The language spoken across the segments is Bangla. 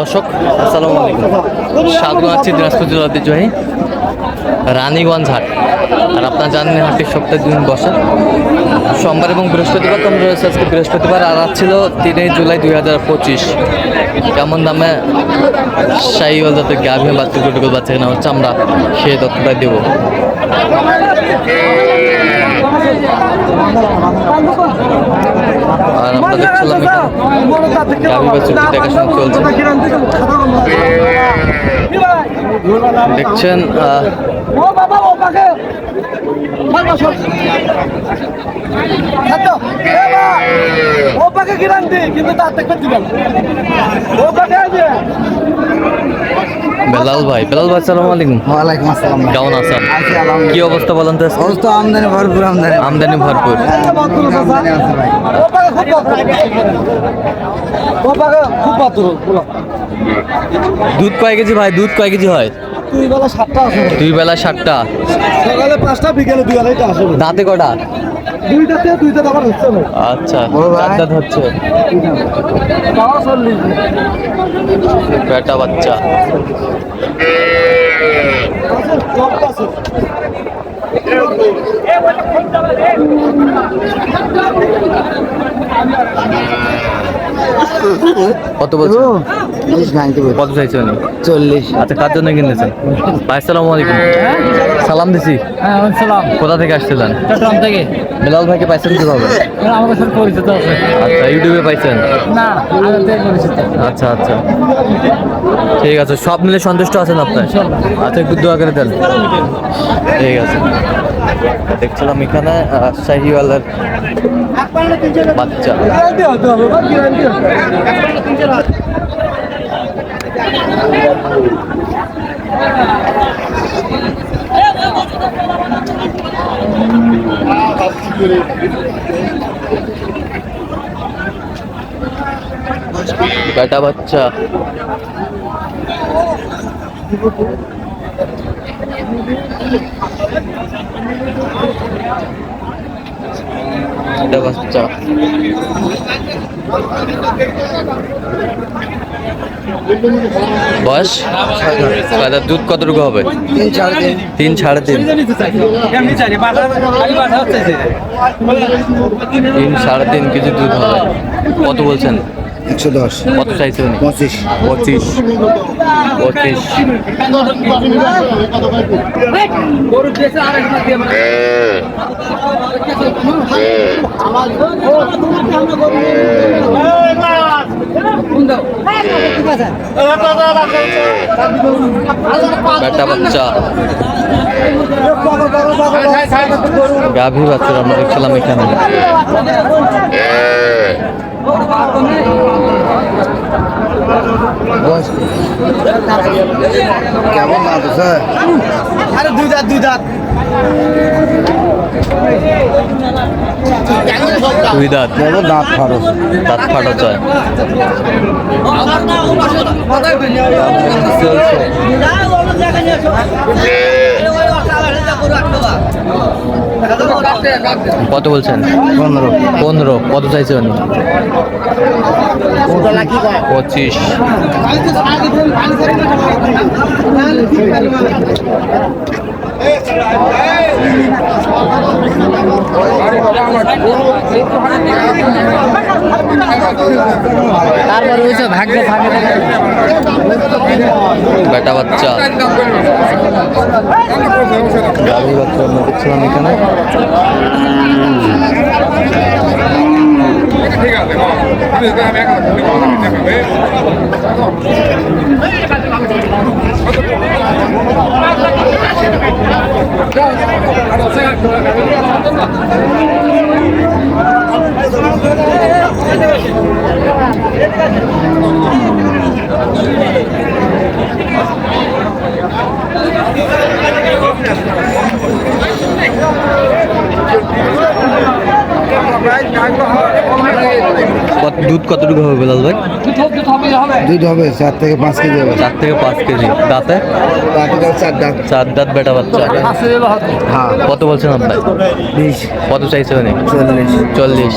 দর্শক, আসসালামু আলাইকুম। স্বাগত আছি দিনাজপুর জেলা ঐতিহ্যবাহী রানীগঞ্জ হাট। আর আপনারা জানেন হাটটি সপ্তাহে দুদিন বসে। সোমবার এবং বৃহস্পতিবার তো আমরা রয়েছে আজকে বৃহস্পতিবার, আর আজ ছিল তিনই জুলাই দুই হাজার পঁচিশ। কেমন দামে শাহিওয়াল যাতে গাভী বাচ্চা দুটো বাচ্চা কেনা হচ্ছে, আমরা সেই তথ্যটা দেবো। আর আমরা দেখছিলাম দেখছেন আহ, ও বাবা ও পাকে ও পাকে গিরান্টি কিন্তু তার থেকে দিবেন ও পাকে আছে বেলাল ভাই বেলাল ভাই আলাইকুম। ওয়ালাইকুম আসসালাম কেমন আছেন? কি অবস্থা বলেন তো? অবস্থা আমদানি ভরপুর আমদানি। আমদানি ভরপুর। খুব পাতর দুধ কয় কেজি ভাই? দুধ কয় কেজি হয়? তুই বেলা সাতটা আসে দুই বেলা সাতটা। সকালে পাঁচটা বিকেলে দুই আড়াইটা আসে। দাঁতে কটা? দুইটাতে দুইটা আবার হচ্ছে না আচ্ছা দাঁত হচ্ছে। চল্লিশ। বেটা বাচ্চা। কত বলছেন? কত চাইছে উনি? চল্লিশ। আচ্ছা কার জন্য কিনেছেন? ভাই সালাম আলাইকুম। সালাম দিছি। হ্যাঁ সালাম। কোথা থেকে আসছিলেন? চট্টগ্রাম থেকে। বেলাল ভাইকে পাইছেন কীভাবে? আমাকে সাথে পরিচিত আছে। আচ্ছা ইউটিউবে পাইছেন? না আচ্ছা আচ্ছা। ঠিক আছে সব মিলে সন্তুষ্ট আছেন আপনার? আচ্ছা একটু দোয়া করে দেন। ঠিক আছে। দেখছিলাম এখানে শাহিওয়ালের বাচ্চা। গ্যারান্টি হতে হবে বা বাচ্চা বাচ্চা বয়স? দাদা দুধ কতটুকু হবে? তিন সাড়ে তিন তিন সাড়ে তিন। তিন সাড়ে তিন কেজি দুধ হবে। কত বলছেন? একশো দশ। কত চাইছে উনি? পঁচিশ। পঁচিশ। পঁচিশ। বেটা বাচ্চা। গাভী বাচ্চা আমরা দেখছিলাম এখানে। বয়স কেমন দাঁত আছে আরে দুই দাঁত দুই দাঁত। দুই দাঁত। বড় দাঁত খরচ দাঁত ফাটা চায় কত বলছেন? পনেরো। পনেরো। কত চাইছে উনি? পঁচিশ। তারপরে হয়েছে ভাগ্য থাকে বেটা বাচ্চা। গাভী বাচ্চা আমরা দেখছিলাম এখানে। কত- দুধ কতটুকু হবে বেলাল ভাই? দুধ হবে চার থেকে পাঁচ কেজি হবে। চার থেকে পাঁচ কেজি। দাঁতে? চার দাঁত। চার দাঁত বেটা বাচ্চা। হ্যাঁ। কত বলছেন আপনার কত চাইছে উনি? চল্লিশ।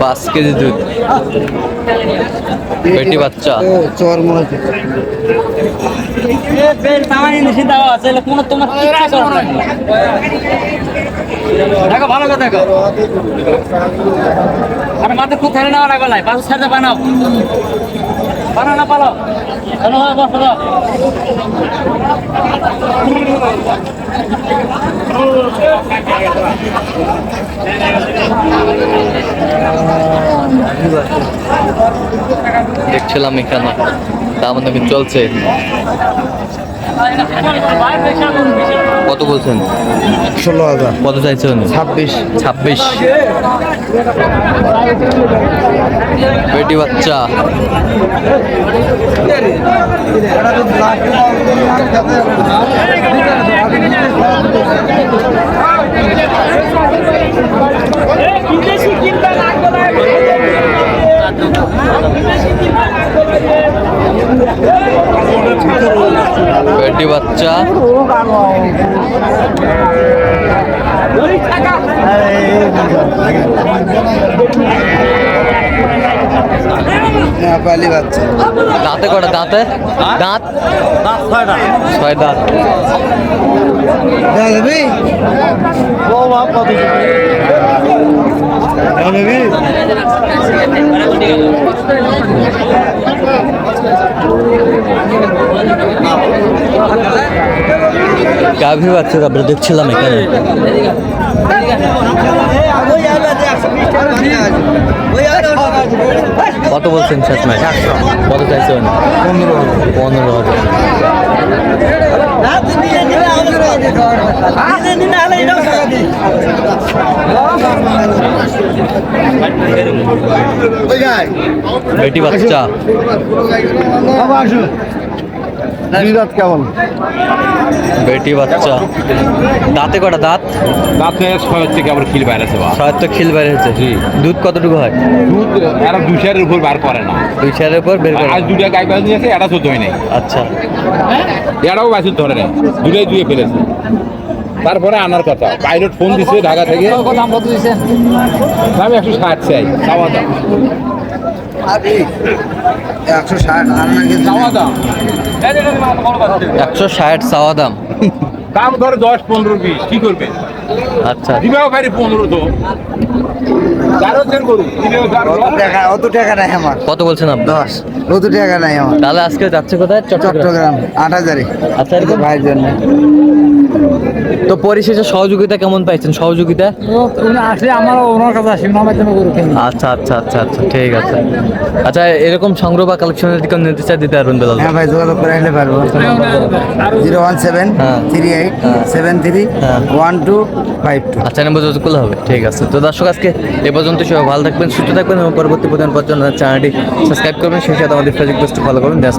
পাঁচ কেজি দুধ। বেটি বাচ্চা। ও চর দেখো ভালো করে দেখো। আর মাথা খুব ফেলে নেওয়া লাগবে নাই। পাঁচ সাথে বানাও। বানাও না পালো কেন হয়। দেখছিলাম এখানে। তার মধ্যে চলছে? কত বলছেন? ষোলো হাজার। কত চাইছেন? ছাব্বিশ। ছাব্বিশ। বেটি বাচ্চা। বেটি বাচ্চা। নেপালি বাচ্চা। দাঁতে কটা? দাঁতে? দাঁত? ছয় দাঁত। দেওয়া গাভী বাচ্চা আমরা দেখছিলাম এখানে। কত বলছেন শেষ ম্যাচ কত চাইছেন? পনেরো পনেরো হাজার বেটি বাচ্চা। দুই কেমন? বেটি বাচ্চা। দাঁতে কটা দাঁত? রাতে ছয় থেকে আবার খিল বাইরে আছে ছয় তো খিল বাইরে হয়েছে দুধ কতটুকু হয়? দুধ এরা দুশারের উপর বার করে না। দুই চারের উপর বের করে আজ দুটা গাই বাজ নিয়েছে এটা চোদ্দ হয় নাই। আচ্ছা। এরাও বাছুর ধরে নেয়। দুটাই দুয়ে ফেলেছে। তারপরে আনার কথা। পাইলট ফোন দিছে ঢাকা থেকে। দাম কত আমি একশো ষাট চাই। চাওয়া দাম। একশো ষাট চাওয়া দাম। একশো ষাট চাওয়া দাম। দাম ধরে দশ পনেরো বিশ। কি করবে? আচ্ছা। দিবেও পারি পনেরো তো। কত বলছেন আপনি? দশ। অত টাকা নাই আমার। তাহলে আজকে যাচ্ছে কোথায়? চট্টগ্রাম। আট হাজারে। আচ্ছা ভাইয়ের জন্য। তো পরিশেষে সহযোগিতা কেমন পাইছেন? সহযোগিতা? আসলে আমার ওনার কাছে আসি আচ্ছা আচ্ছা আচ্ছা আচ্ছা ঠিক আছে। আচ্ছা এরকম সংগ্রহ বা কালেকশনের দিকে নিতে চাই দিতে পারবেন বেলাল হ্যাঁ ভাই যোগাযোগ করে আসলে পারব। জিরো ওয়ান সেভেন হ্যাঁ। থ্রি এইট সেভেন থ্রি হ্যাঁ। One two five two. আচ্ছা নম্বর যোগাযোগ করলে হবে ঠিক আছে। তো দর্শক আজকে এ পর্যন্ত সবাই ভালো থাকবেন সুস্থ থাকবেন এবং পরবর্তী প্রধান পর্যন্ত চ্যানেলটি সাবস্ক্রাইব করবেন। সেই সাথে আমাদের ফেসবুক পেজটি ফলো করবেন দেশ